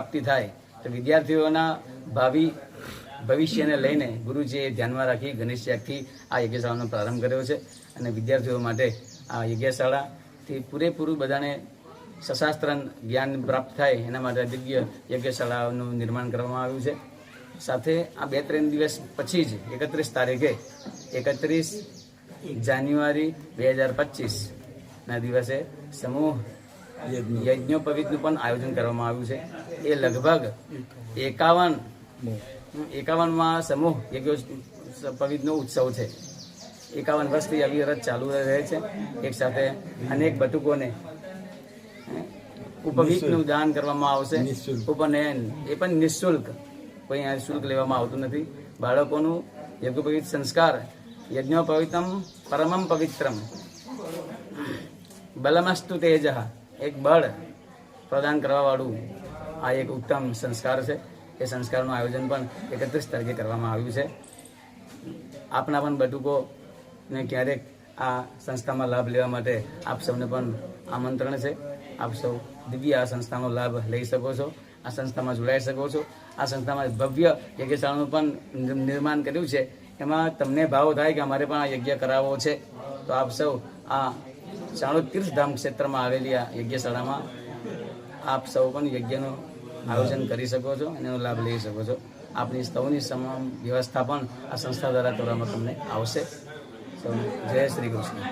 પ્રાપ્તિ થાય. તો વિદ્યાર્થીઓના ભાવિ ભવિષ્યને લઈને ગુરુજીએ ધ્યાનમાં રાખી ગણેશ યાગથી આ યજ્ઞશાળાનો પ્રારંભ કર્યો છે અને વિદ્યાર્થીઓ માટે આ યજ્ઞશાળાથી પૂરેપૂરું બધાને સશાસ્ત્ર જ્ઞાન પ્રાપ્ત થાય એના માટે દિવ્ય યજ્ઞશાળાનું નિર્માણ કરવામાં આવ્યું છે. સાથે આ બે ત્રણ દિવસ પછી જ એકત્રીસ તારીખે એકત્રીસ જાન્યુઆરી બે હજાર પચીસના દિવસે સમૂહ યજ્ઞોપવિતનું પણ આયોજન કરવામાં આવ્યું છે. એ લગભગ એકાવન એકાવનમાં સમૂહ પવિત પવિતનો ઉત્સવ છે. એકાવન વર્ષથી અવિરત ચાલુ રહે છે. એક સાથે અનેક બટુકોને ઉપવીતનું દાન કરવામાં આવશે. ઉપનયન એ પણ નિઃશુલ્ક. કોઈ અહીંયા શુલ્ક લેવામાં આવતું નથી. બાળકોનું યજ્ઞોપવિત સંસ્કાર યજ્ઞોપવિતમ પરમમ પવિત્રમ. બલમસ્તુ તેજ. એક બળ પ્રદાન કરવાવાળું આ એક ઉત્તમ સંસ્કાર છે. એ સંસ્કારનું આયોજન પણ એકત્રીસ તારીખે કરવામાં આવ્યું છે. આપના પણ બટુકોને ક્યારેક આ સંસ્થામાં લાભ લેવા માટે આપ સૌને પણ આમંત્રણ છે. આપ સૌ દિવ્ય આ સંસ્થાનો લાભ લઈ શકો છો. આ સંસ્થામાં જોડાઈ શકો છો. આ સંસ્થામાં ભવ્ય યજ્ઞશાળાનું પણ નિર્માણ કર્યું છે. એમાં તમને ભાવ થાય કે અમારે પણ આ યજ્ઞ કરાવવો છે. તો આપ સૌ આ ચાણોદ તીર્થધામ ક્ષેત્રમાં આવેલી આ યજ્ઞશાળામાં આપ સૌ પણ યજ્ઞનું આયોજન કરી શકો છો અને એનો લાભ લઈ શકો છો. આપની સૌની તમામ વ્યવસ્થા પણ આ સંસ્થા દ્વારા કરવામાં તમને આવશે. સૌ જય શ્રી કૃષ્ણ.